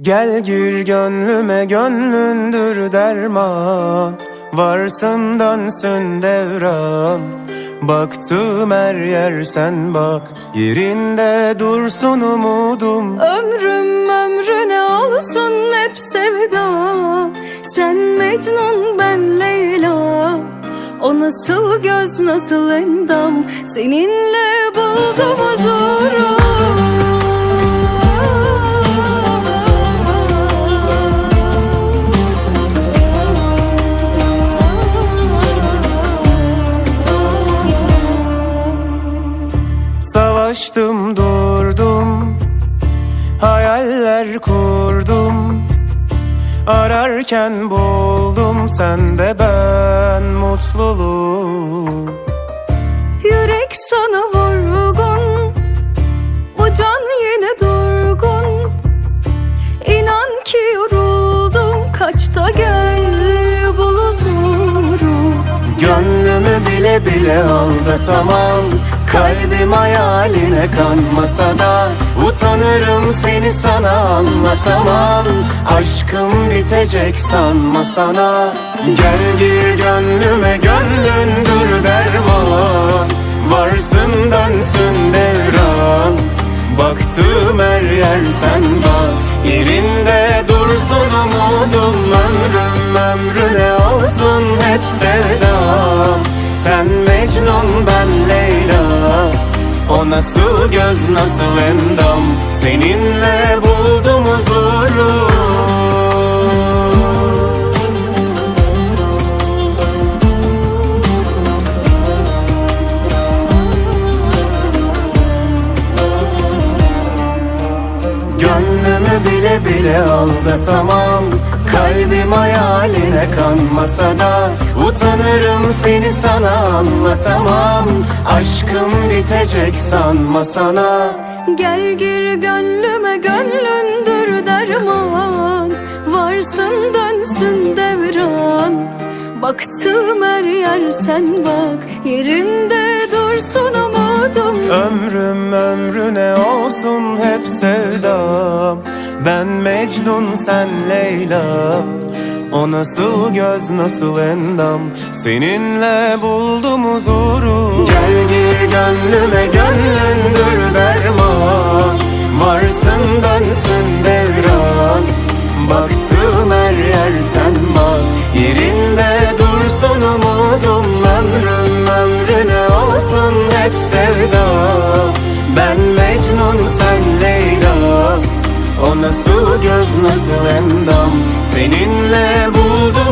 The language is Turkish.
Gel gir gönlüme gönlündür derman. Varsın dönsün devran. Baktım her yer sen bak Yerinde dursun umudum. Ömrüm ömrüne olsun hep sevda. Sen Mecnun ben Leyla. O nasıl göz nasıl endam? Seninle buldum Hayaller kurdum. Ararken buldum sende ben mutluluğu. Yürek sana vurgun Bu can yine durgun. İnan ki yoruldum Kaçta gel bul huzuru. Gönlümü bile bile aldatamam Kalbim hayaline kanmasa da Utanırım seni sana anlatamam. Aşkım bitecek sanma sana Gel gir gönlüme gönlündür derman Varsın dönsün devran. Baktığım her yer sen bak Yerinde dursun umudum Ömrüm ömrüne olsun nasıl göz nasıl endam? Seninle buldum huzuru. Gönlümü bile bile aldatamam Kalbim hayaline kanmasa da Utanırım seni sana anlatamam. Aşkım bitecek sanma sana Gel gir gönlüme gönlündür derman. Varsın dönsün devran. Baktım her yer sen bak Yerinde dursun umudum. Ömrüm ömrüne olsun hep sevdam Ben Mecnun sen Leyla. O nasıl göz nasıl endam? Seninle buldum huzuru. Gel gir gönlüme gönlündür derman Varsın dönsün devran. Baktığım her yer sen bak Yerinde O nasıl göz nasıl endam? Seninle buldum